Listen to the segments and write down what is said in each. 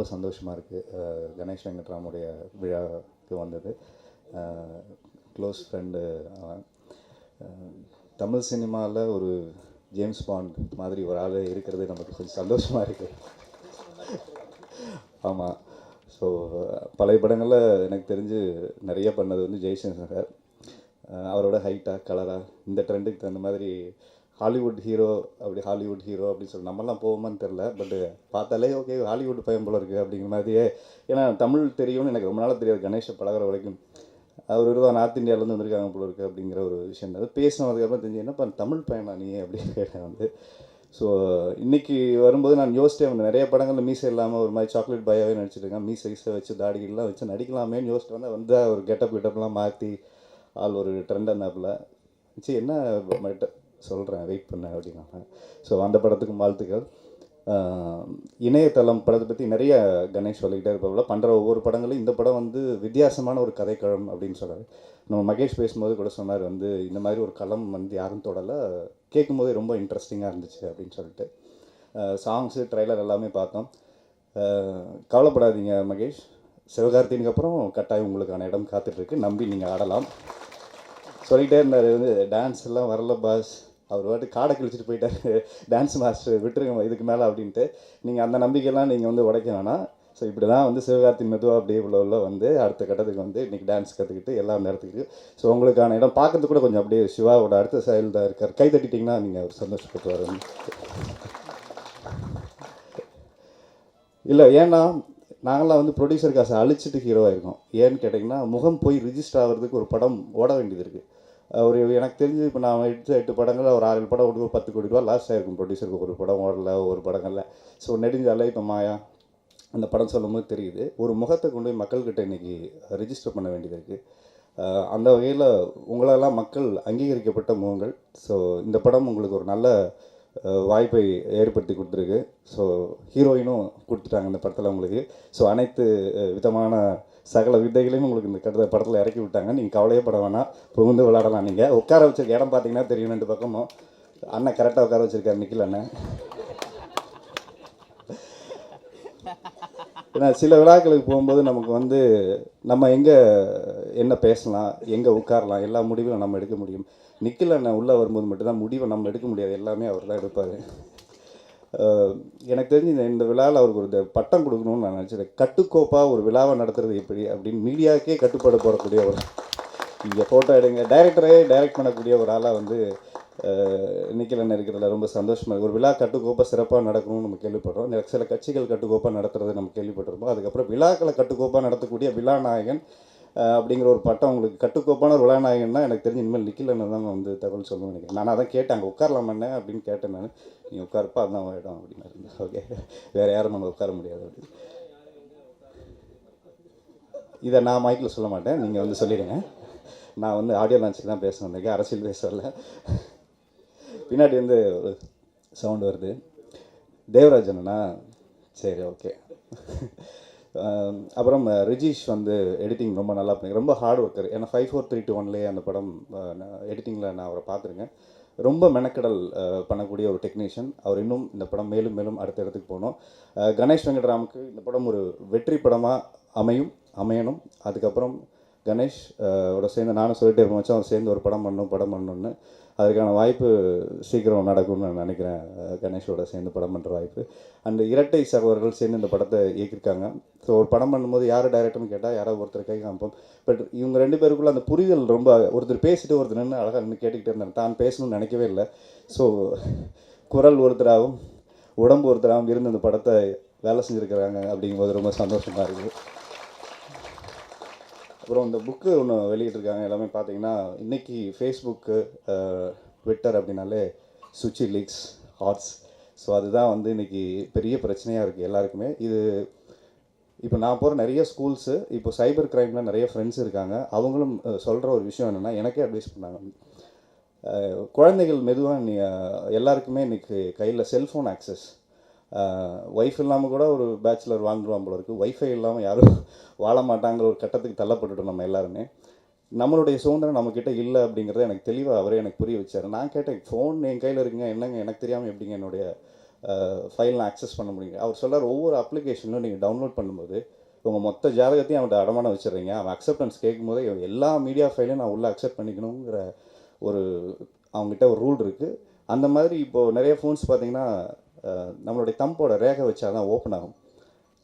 ரொம்ப சந்தோஷமாக இருக்குது கணேஷ் வெங்கட்ராமுடைய விழாவுக்கு வந்தது. க்ளோஸ் ஃப்ரெண்டு தமிழ் சினிமாவில் ஒரு ஜேம்ஸ் பாண்ட் மாதிரி ஒரு ஆள் இருக்கிறது நமக்கு கொஞ்சம் சந்தோஷமாக இருக்குது ஆமாம் ஸோ பழைய படங்களில் எனக்கு தெரிஞ்சு நிறைய பண்ணது வந்து ஜெய்சங்கர். அவரோட ஹைட்டாக கலராக இந்த ட்ரெண்டுக்கு தகுந்த மாதிரி ஹாலிவுட் ஹீரோ அப்படி ஹாலிவுட் ஹீரோ அப்படின்னு சொல்லி நம்மலாம் போவோமான்னு தெரில பட்டு பார்த்தாலே ஓகே ஹாலிவுட் பையன் போல இருக்குது அப்படிங்கிற மாதிரியே. ஏன்னா தமிழ் தெரியும்னு எனக்கு ரொம்ப நாளாக தெரியாது. கணேஷை பழகுற வரைக்கும். அவர் ஒரு நார்த் இந்தியாவிலேருந்து வந்திருக்காங்க போல இருக்குது அப்படிங்கிற ஒரு விஷயம். தான் பேசினதுக்கப்புறம் தெரிஞ்சு என்னப்பா தமிழ் பையனா நீ? அப்படின்னு கேட்டேன் வந்து. ஸோ இன்றைக்கி வரும்போது நான் யோசிச்சேன் வந்து நிறைய படங்களில் மீசை இல்லாமல் ஒரு மாதிரி சாக்லேட் பாயாவே நடிச்சிருக்கேன் மீசை ஈஸை வச்சு தாடிகள்லாம் வச்சு நடிக்கலாமேன்னு யோசிச்சுட்டு வந்தால் வந்து ஒரு கெட்டப் கிட்டப்லாம் மாற்றி ஆள் ஒரு ட்ரெண்ட் இருந்தாப்புல சரி என்ன சொல்கிறேன் வெயிட் பண்ண அப்படின்னாங்க. ஸோ அந்த படத்துக்கும் வாழ்த்துக்கள். இணையதளம் படத்தை பற்றி நிறைய கணேஷ் சொல்லிக்கிட்டே இருப்பாப்புல பண்ணுற ஒவ்வொரு படங்களும் இந்த படம் வந்து வித்தியாசமான ஒரு கதைக்களம் அப்படின்னு சொல்கிறார் நம்ம மகேஷ் பேசும்போது கூட சொன்னார் வந்து இந்த மாதிரி ஒரு களம் வந்து யாரும் தொடலை கேட்கும்போதே ரொம்ப இன்ட்ரெஸ்டிங்காக இருந்துச்சு அப்படின்னு சொல்லிட்டு. சாங்ஸு ட்ரைலர் எல்லாமே பார்த்தோம். கவலைப்படாதீங்க மகேஷ். சிவகார்த்தினுக்கு அப்புறம் கட்டாயம் உங்களுக்கான இடம் காத்துட்ருக்கு நம்பி நீங்கள் ஆடலாம். சொல்லிகிட்டே இருந்தார் வந்து டான்ஸ் எல்லாம் வரல பாஸ் அவர் வாட்டு காடை கிழிச்சிட்டு போயிட்டார். டான்ஸ் மாஸ்டர் விட்டுருங்க இதுக்கு மேலே அப்படின்ட்டு. நீங்கள் அந்த நம்பிக்கையெல்லாம் நீங்கள் வந்து உடைக்க வேணாம். ஸோ இப்படி தான் வந்து சிவகார்த்தின் மெதுவாக அப்படியே உள்ள உள்ள வந்து அடுத்த கட்டத்துக்கு வந்து இன்றைக்கி டான்ஸ் கற்றுக்கிட்டு எல்லா நேரத்துக்கு ஸோ உங்களுக்கான இடம் பார்க்கறதுக்கு கூட கொஞ்சம் அப்படியே சிவாவோட அடுத்த செயல் தான் இருக்கார். கை தட்டிட்டிங்கன்னா நீங்கள் அவர் சந்தோஷப்பட்டு இல்லை ஏன்னா நாங்களாம் வந்து ப்ரொடியூசர் காசை அழிச்சிட்டு ஹீரோவாக இருக்கோம் ஏன்னு கேட்டிங்கன்னா முகம் போய் ரிஜிஸ்டர் ஆகிறதுக்கு ஒரு படம் ஓட வேண்டியது இருக்குது ஒரு எனக்கு தெரிஞ்சு இப்போ நான் எட்டு எட்டு படங்கள் ஒரு ஆறு படம் கொடுக்க பத்து கோடி ரூபா. லாஸ் ஆகிருக்கும் ப்ரொடியூசருக்கு ஒரு படம் ஓடல ஒரு படங்களில். ஸோ நெடுஞ்சாலை இப்போ மாயா அந்த படம் சொல்லும்போது தெரியுது. ஒரு முகத்தை கொண்டு போய் மக்கள்கிட்ட இன்றைக்கி ரிஜிஸ்டர் பண்ண வேண்டியது இருக்குது அந்த வகையில் உங்களெல்லாம் மக்கள் அங்கீகரிக்கப்பட்ட முகங்கள். ஸோ இந்த படம் உங்களுக்கு ஒரு நல்ல வாய்ப்பை ஏற்படுத்தி கொடுத்துருக்கு. ஸோ ஹீரோயினும் கொடுத்துட்டாங்க இந்த படத்தில் உங்களுக்கு. ஸோ அனைத்து விதமான சகல வித்தைகளையும் உங்களுக்கு இந்த கட்ட படத்தில் இறக்கி விட்டாங்க. நீங்கள் கவலையே பட வேணாம். புகுந்து விளாடலாம் நீங்கள் உட்கார வச்சிருக்க இடம் பார்த்தீங்கன்னா தெரியும் ரெண்டு பக்கமும். அண்ணன் கரெக்டாக உட்கார வச்சிருக்காரு நிக்கில் அண்ணன். ஏன்னா சில விழாக்களுக்கு போகும்போது நமக்கு வந்து நம்ம எங்கே என்ன பேசலாம் எங்கே உட்காரலாம் எல்லா முடிவும் நம்ம எடுக்க முடியும். நிக்கில் அண்ணன் உள்ளே வரும்போது மட்டும்தான் முடிவை நம்ம எடுக்க முடியாது. எல்லாமே அவர் தான் எடுப்பார். எனக்கு தெரிஞ்சு இந்த இந்த விழாவில் அவருக்கு ஒரு பட்டம் கொடுக்கணும்னு நான் நினச்சிட்டேன் கட்டுக்கோப்பாக ஒரு விழாவை நடத்துறது எப்படி அப்படின்னு மீடியாவுக்கே கட்டுப்பாடு போடக்கூடிய ஒரு இங்கே ஃபோட்டோ எடுங்க. டைரக்டரே டைரக்ட் பண்ணக்கூடிய ஒரு ஆளாக வந்து நிக்கல் இருக்கிறதுல ரொம்ப சந்தோஷமாக இருக்குது ஒரு விழா கட்டுக்கோப்பாக சிறப்பாக நடக்கணும்னு நம்ம கேள்விப்படுறோம். சில கட்சிகள் கட்டுக்கோப்பாக நடத்துறது நம்ம கேள்விப்பட்டிருப்போம். அதுக்கப்புறம் விழாக்களை கட்டுக்கோப்பாக நடத்தக்கூடிய விழா நாயகன் அப்படிங்கிற ஒரு பட்டம் உங்களுக்கு கட்டுக்கோப்பான ஒரு விழாநாயகன்னா எனக்கு தெரிஞ்சு இனிமேல் நிக்கில் தான் வந்து தகவல் சொல்லணும்னு நினைக்கிறேன். நான் அதான் கேட்டேன் அங்கே உட்காரலாம் அப்படின்னு கேட்டேன் நான். நீ உட்காருப்பா அதுதான் உன் இடம் அப்படின்னு ஓகே வேறு யாரும் நம்ம உட்கார முடியாது அப்படின்னு இதை நான் மைக்கில் சொல்ல மாட்டேன். நீங்கள் வந்து சொல்லிடுங்க. நான் வந்து ஆடியோ லான்ச்சுக்கு தான் பேச அரசியல் பேசல பின்னாடி வந்து ஒரு சவுண்டு வருது. தேவராஜன்னா சரி ஓகே அப்புறம் ரிஜீஷ் வந்து எடிட்டிங் ரொம்ப நல்லா பண்ணி ரொம்ப ஹார்ட் ஒர்க்கர் ஏன்னா ஃபைவ் ஃபோர் த்ரீ டூ ஒன்லேயே அந்த படம் எடிட்டிங்கில் நான் அவரை பார்த்துருக்கேன். ரொம்ப மெனக்கடல் பண்ணக்கூடிய ஒரு டெக்னீஷியன் அவர் இன்னும் இந்த படம் மேலும் மேலும் அடுத்த இடத்துக்கு போகணும். கணேஷ் வெங்கட்ராமுக்கு இந்த படம் ஒரு வெற்றி படமாக அமையும் அமையணும். அதுக்கப்புறம் கணேஷ் அஹ், ஓட சேர்ந்து நானும் சொல்லிட்டே இருப்பேன் அவன் அவர் சேர்ந்து ஒரு படம் பண்ணணும் படம் பண்ணணும்னு. அதுக்கான வாய்ப்பு சீக்கிரம் நடக்கும்னு நான் நினைக்கிறேன். கணேஷோட சேர்ந்து படம் பண்ணுற வாய்ப்பு. அண்ட் இரட்டை சகோதரர்கள் சேர்ந்து இந்த படத்தை இயக்கியிருக்காங்க. ஸோ ஒரு படம் பண்ணும்போது யார் டைரக்டர்னு கேட்டால் யாராவது ஒருத்தர் கை காமிப்போம். பட் இவங்க ரெண்டு பேருக்குள்ள அந்த புரிதல் ரொம்ப ஒருத்தர் பேசிட்டு ஒருத்தர் நின்று அழகாக நின்று கேட்டுக்கிட்டே இருந்தாங்க. தான் பேசணும்னு நினைக்கவே இல்லை. ஸோ குரல் ஒருத்தராகவும் உடம்பு ஒருத்தராகவும் இருந்து அந்த படத்தை வேலை செஞ்சுருக்கிறாங்க அப்படிங்கும்போது ரொம்ப சந்தோஷமாக இருக்குது. அப்புறம் இந்த புக்கு ஒன்று வெளியிட்டிருக்காங்க. எல்லாமே பார்த்தீங்கன்னா இன்றைக்கி ஃபேஸ்புக்கு ட்விட்டர் அப்படின்னாலே சுச்சி லீக்ஸ் ஹாட்ஸ் ஸோ அதுதான் வந்து இன்றைக்கி பெரிய பிரச்சனையாக இருக்குது எல்லாருக்குமே. இது இப்போ நான் போகிற நிறைய ஸ்கூல்ஸு இப்போ சைபர் க்ரைமில் நிறைய ஃப்ரெண்ட்ஸ் இருக்காங்க. அவங்களும் சொல்கிற ஒரு விஷயம் என்னென்னா எனக்கே அட்வைஸ் பண்ணாங்க. குழந்தைகள் மெதுவாக நீ எல்லாருக்குமே இன்றைக்கி கையில் செல்ஃபோன் ஆக்சஸ் ஒய்ஃப் இல்லாமல் கூட ஒரு பேச்சுலர் வாழ்ந்துருவான் போல இருக்குது ஒய்ஃபை இல்லாமல் யாரும் வாழ மாட்டாங்கிற ஒரு கட்டத்துக்கு தள்ளப்பட்டுட்டோம் நம்ம எல்லாருமே. நம்மளுடைய சுதந்திரம் நம்மக்கிட்ட இல்லை அப்படிங்கிறத எனக்கு தெளிவாக அவரே எனக்கு புரிய வச்சார். நான் கேட்டேன் ஃபோன் என் கையில் இருக்குங்க. என்னங்க? எனக்கு தெரியாமல் எப்படிங்க என்னுடைய ஃபைல்லாம் அக்சஸ் பண்ண முடியுங்க? அவர் சொல்கிறார் ஒவ்வொரு அப்ளிகேஷனும் நீங்கள் டவுன்லோட் பண்ணும்போது உங்கள் மொத்த ஜாதகத்தையும் அவன்கிட்ட அடமானம் வச்சிடுறீங்க. அவன் அக்செப்டன்ஸ் கேட்கும்போது எல்லா மீடியா ஃபைலையும் நான் உள்ளே அக்செப்ட் பண்ணிக்கணுங்கிற ஒரு அவங்ககிட்ட ஒரு ரூல் இருக்குது அந்த மாதிரி இப்போது நிறைய ஃபோன்ஸ் பார்த்தீங்கன்னா நம்மளுடைய தம்போட ரேகை வச்சா தான் ஓப்பன் ஆகும்.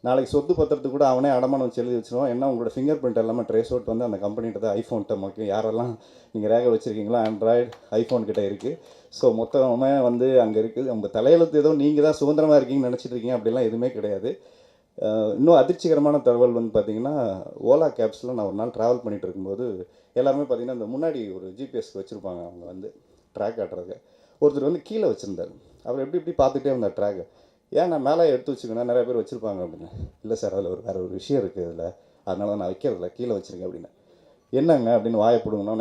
நாளைக்கு சொத்து பத்திரத்துக்கு கூட அவனே அடமானம் வச்சு எழுதி வச்சிருவான். ஏன்னா உங்களோட ஃபிங்கர் பிரிண்ட் எல்லாமே ட்ரேஸ் அவுட் வந்து அந்த கம்பெனிகிட்ட ஐஃபோன்கிட்ட மக்கள் யாரெல்லாம் நீங்கள் ரேகை வச்சுருக்கீங்களோ ஆண்ட்ராய்டு ஐஃபோன் கிட்ட இருக்குது ஸோ மொத்தமே வந்து அங்கே இருக்குது உங்கள் தலையெழுத்து ஏதோ நீங்கள் தான் சுதந்திரமாக இருக்கீங்கன்னு நினச்சிட்டு இருக்கீங்க. அப்படிலாம் எதுவுமே கிடையாது. இன்னும் அதிர்ச்சிகரமான தகவல் வந்து பார்த்தீங்கன்னா ஓலா கேப்ஸில் நான் ஒரு நாள் ட்ராவல் பண்ணிகிட்டு இருக்கும்போது எல்லாருமே பார்த்தீங்கன்னா இந்த முன்னாடி ஒரு ஜிபிஎஸ் வச்சுருப்பாங்க. அவங்க வந்து ட்ராக் ஆட்டுறதுக்கு ஒருத்தர் வந்து கீழே வச்சுருந்தார். அவர் எப்படி இப்படி பார்த்துட்டே இருந்தார் ட்ராக் ஏன் நான் மேலே எடுத்து வச்சுக்கணும் நிறைய பேர் வச்சுருப்பாங்க அப்படின்னு. இல்லை சார் அதில் ஒரு வேறு ஒரு விஷயம் இருக்குது அதில் அதனால தான் நான் வைக்கிறதில்ல கீழே வச்சுருக்கேன் அப்படின்னு. என்னங்க அப்படின்னு வாயை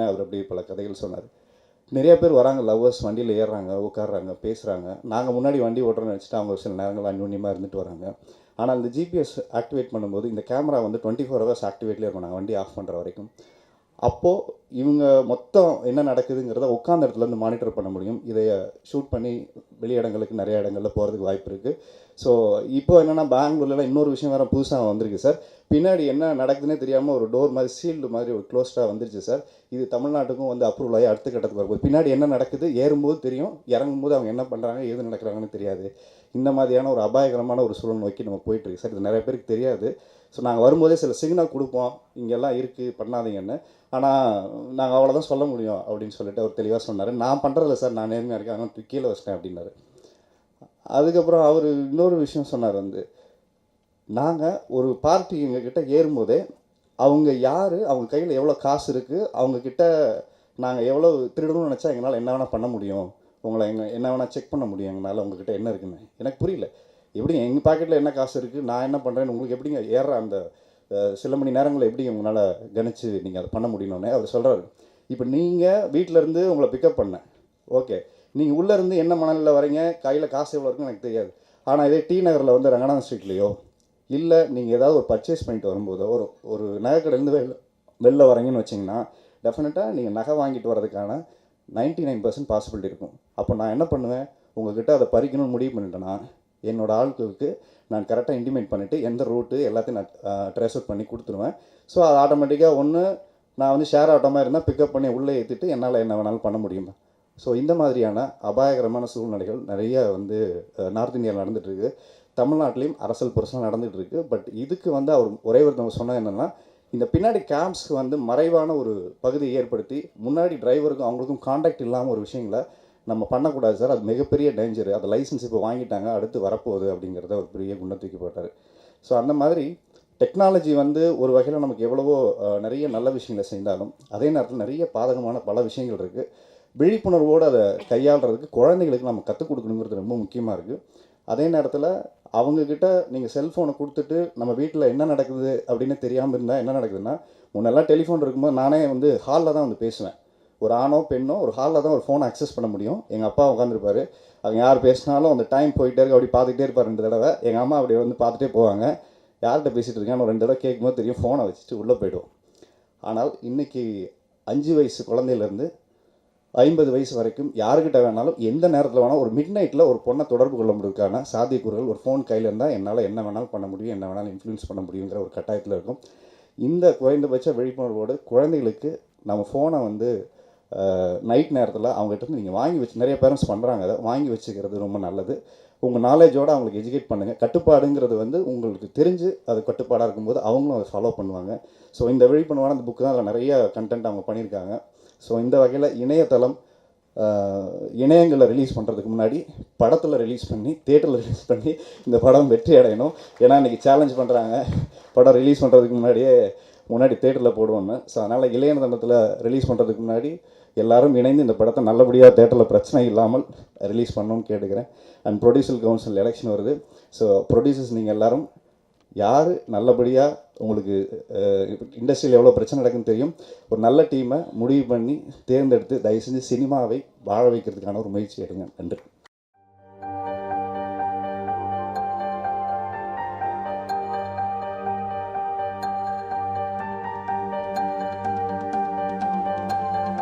அவர் அப்படி பல கதைகள் சொன்னார். நிறைய பேர் வராங்க லவ்வர்ஸ் வண்டியில் ஏறுறாங்க உட்காடுறாங்க பேசுகிறாங்க நாங்கள் முன்னாடி வண்டி ஓட்டுறோன்னு வச்சுட்டு அவங்க சில நேரங்கள் அன்யூன்யமாக இருந்துட்டு வராங்க. ஆனால் இந்த ஜிபிஎஸ் ஆக்டிவேட் பண்ணும்போது இந்த கேமரா வந்து டுவெண்ட்டி ஃபோர் ஹவர்ஸ் ஆக்டிவேட்லேயே இருக்கும். நாங்கள் வண்டி ஆஃப் பண்ணுற வரைக்கும். அப்போது இவங்க மொத்தம் என்ன நடக்குதுங்கிறத உட்காந்த இடத்துலேருந்து மானிட்டர் பண்ண முடியும். இதை ஷூட் பண்ணி வெளி இடங்களுக்கு நிறைய இடங்களில் போகிறதுக்கு வாய்ப்பு இருக்குது ஸோ இப்போ என்னென்னா பெங்களூர்லாம் இன்னொரு விஷயம் வேறு புதுசாக வந்திருக்கு சார் பின்னாடி என்ன நடக்குதுன்னே தெரியாமல் ஒரு டோர் மாதிரி சீல்டு மாதிரி ஒரு க்ளோஸ்டாக வந்துருச்சு சார் இது தமிழ்நாட்டுக்கும் வந்து அப்ரூவல் ஆகி அடுத்த கட்டத்துக்கு வரும்போது பின்னாடி என்ன நடக்குது? ஏறும்போது தெரியும். இறங்கும்போது அவங்க என்ன பண்ணுறாங்க ஏது நடக்கிறாங்கன்னு தெரியாது. இந்த மாதிரியான ஒரு அபாயகரமான ஒரு சூழல் நோக்கி நம்ம போயிட்டுருக்கு சார் இது நிறைய பேருக்கு தெரியாது. ஸோ நாங்கள் வரும்போதே சில சிக்னல் கொடுப்போம். இங்கெல்லாம் இருக்குது பண்ணாதீங்கன்னு. ஆனால் நாங்கள் அவ்வளோதான் சொல்ல முடியும் அப்படின்னு சொல்லிட்டு அவர் தெளிவாக சொன்னார். நான் பண்ணுறதில்ல சார். நான் நேர்மையாக இருக்கேன். ஆனால் கீழே வச்சிட்டேன் அப்படின்னாரு. அதுக்கப்புறம் அவர் இன்னொரு விஷயம் சொன்னார் வந்து நாங்கள் ஒரு பார்ட்டி எங்ககிட்ட ஏறும்போதே அவங்க யார்? அவங்க கையில் எவ்வளோ காசு இருக்குது அவங்கக்கிட்ட நாங்கள் எவ்வளோ திருடணும்னு நினச்சா எங்களால் என்ன வேணால் பண்ண முடியும்? உங்களை எங்கள் என்ன வேணால் செக் பண்ண முடியும். எங்களால் உங்ககிட்ட என்ன இருக்குன்னு. எனக்கு புரியல. எப்படிங்க எங்கள் பாக்கெட்டில் என்ன காசு இருக்குது நான் என்ன பண்ணுறேன்னு உங்களுக்கு எப்படிங்க ஏற அந்த சில மணி நேரங்களில் எப்படி உங்களால் கணிச்சு நீங்கள் அதை பண்ண முடியணும்னே அவர் சொல்கிறாரு இப்போ நீங்கள் வீட்டிலேருந்து உங்களை பிக்கப் பண்ணேன். ஓகே நீங்கள் உள்ளேருந்து என்ன மணலில் வரீங்க கையில் காசு எவ்வளோ இருக்குன்னு எனக்கு தெரியாது. ஆனால் இதே டி நகரில் வந்து ரங்கநாதன் ஸ்ட்ரீட்லேயோ இல்லை நீங்கள் ஏதாவது ஒரு பர்ச்சேஸ் பண்ணிட்டு வரும்போதோ ஒரு ஒரு நகைக்கடையிலேருந்து வெளில வெளில வரீங்கன்னு வச்சிங்கன்னா டெஃபினட்டாக நீங்கள் நகை வாங்கிட்டு வரதுக்கான 99% நைன் பர்சன்ட் பாசிபிலிட்டி இருக்கும். அப்போ நான் என்ன பண்ணுவேன் உங்ககிட்ட அதை பறிக்கணும்னு முடிவு பண்ணிட்டேன்னா என்னோடய ஆட்களுக்கு நான் கரெக்டாக இன்டிமேட் பண்ணிவிட்டு எந்த ரூட்டு எல்லாத்தையும் நான் ட்ரேஸ் அவுட் பண்ணி கொடுத்துருவேன். ஸோ அது ஆட்டோமேட்டிக்காக ஒன்று நான் வந்து ஷேர் ஆட்டோமாக இருந்தால் பிக்கப் பண்ணி உள்ளே ஏற்றிட்டு என்னால் என்ன வேணாலும் பண்ண முடியும்? ஸோ இந்த மாதிரியான அபாயகரமான சூழ்நிலைகள் நிறைய வந்து நார்த் இந்தியாவில் நடந்துகிட்ருக்கு தமிழ்நாட்டிலையும் அரசல் புரசல் நடந்துகிட்ருக்கு பட் இதுக்கு வந்து அவர் ஒரே ஒருத்தவங்க சொன்னது என்னென்னா இந்த பின்னாடி கேம்ப்ஸ்க்கு வந்து மறைவான ஒரு பகுதியை ஏற்படுத்தி முன்னாடி டிரைவருக்கும் அவங்களுக்கும் காண்டாக்ட் இல்லாமல் ஒரு விஷயங்களை நம்ம பண்ணக்கூடாது சார். அது மிகப்பெரிய டேஞ்சரு அந்த லைசன்ஸ் இப்போ வாங்கிட்டாங்க அடுத்து வரப்போகுது அப்படிங்கிறத ஒரு பெரிய குண்டை தூக்கி போட்டார். ஸோ அந்த மாதிரி டெக்னாலஜி வந்து ஒரு வகையில் நமக்கு எவ்வளவோ நிறைய நல்ல விஷயங்களை செய்தாலும் அதே நேரத்தில் நிறைய பாதகமான பல விஷயங்கள் இருக்குது விழிப்புணர்வோடு அதை கையாளுறதுக்கு குழந்தைகளுக்கு நம்ம கற்றுக் கொடுக்கணுங்கிறது ரொம்ப முக்கியமாக இருக்குது அதே நேரத்தில் அவங்கக்கிட்ட நீங்கள் செல்ஃபோனை கொடுத்துட்டு நம்ம வீட்டில் என்ன நடக்குது அப்படின்னு தெரியாமல் இருந்தால் என்ன நடக்குதுன்னா முன்னெல்லாம் டெலிஃபோன் இருக்கும்போது நானே வந்து ஹாலில் தான் வந்து பேசுவேன். ஒரு ஆணோ பெண்ணோ ஒரு ஹாலில் தான் ஒரு ஃபோனை அக்சஸ் பண்ண முடியும். எங்கள் அப்பா உட்காந்துருப்பாரு அவங்க யார் பேசினாலும் அந்த டைம் போயிட்டே இருக்க அப்படி பார்த்துக்கிட்டே இருப்பார் ரெண்டு தடவை. எங்கள் அம்மா அப்படி வந்து பார்த்துட்டே போவாங்க. யார்கிட்ட பேசிகிட்டு இருக்கான்னு ஒரு ரெண்டு தடவை கேட்கும்போது தெரியும் ஃபோனை வச்சுட்டு உள்ளே போய்டுவோம். ஆனால் இன்றைக்கி அஞ்சு வயசு குழந்தையிலேருந்து ஐம்பது வயசு வரைக்கும் யாருக்கிட்ட வேணாலும் எந்த நேரத்தில் வேணாலும் ஒரு மிட் நைட்டில் ஒரு பொண்ணை தொடர்பு கொள்ள முடியுக்கான சாத்தியக்கூறுகள் ஒரு ஃபோன் கையில் இருந்தால் என்னால் என்ன வேணாலும் பண்ண முடியும் என்ன வேணாலும் இன்ஃப்ளூயன்ஸ் பண்ண முடியுங்கிற ஒரு கட்டாயத்தில் இருக்கும். இந்த குறைந்தபட்ச விழிப்புணர்வோடு குழந்தைகளுக்கு நம்ம ஃபோனை வந்து நைட் நேரத்தில் அவங்ககிட்ட இருந்து நீங்கள் வாங்கி வச்சு நிறைய பேரண்ட்ஸ் பண்ணுறாங்க அதை. வாங்கி வச்சுக்கிறது ரொம்ப நல்லது. உங்கள் நாலேஜோடு அவங்களுக்கு எஜுகேட் பண்ணுங்கள் கட்டுப்பாடுங்கிறது வந்து உங்களுக்கு தெரிஞ்சு அது கட்டுப்பாடாக இருக்கும்போது அவங்களும் அதை ஃபாலோ பண்ணுவாங்க. ஸோ இந்த விழிப்புணர்வான அந்த புக்கு தான் அதில் நிறைய கண்டென்ட் அவங்க பண்ணியிருக்காங்க. ஸோ இந்த வகையில் இணையதளம் இணையங்களில் ரிலீஸ் பண்ணுறதுக்கு முன்னாடி படத்தில் ரிலீஸ் பண்ணி தேட்டரில் ரிலீஸ் பண்ணி இந்த படம் வெற்றி அடையணும். ஏன்னா இன்றைக்கி சேலஞ்ச் பண்ணுறாங்க படம் ரிலீஸ் பண்ணுறதுக்கு முன்னாடியே முன்னாடி தேட்டரில் போடுவோன்னு ஸோ அதனால் இளையதளத்தில் ரிலீஸ் பண்ணுறதுக்கு முன்னாடி எல்லாரும் இணைந்து இந்த படத்தை நல்லபடியாக தேட்டரில் பிரச்சனை இல்லாமல் ரிலீஸ் பண்ணணும்னு கேட்டுக்கிறேன். அண்ட் ப்ரொடியூசர் கவுன்சில் எலெக்ஷன் வருது. ஸோ ப்ரொடியூசர்ஸ் நீங்கள் எல்லாரும் யார் நல்லபடியாக உங்களுக்கு இண்டஸ்ட்ரியில் எவ்வளோ பிரச்சனை நடக்குன்னு தெரியும். ஒரு நல்ல டீமை முடிவு பண்ணி தேர்ந்தெடுத்து தயவு செஞ்சு சினிமாவை வாழ வைக்கிறதுக்கான ஒரு முயற்சி எடுங்க. நன்றி.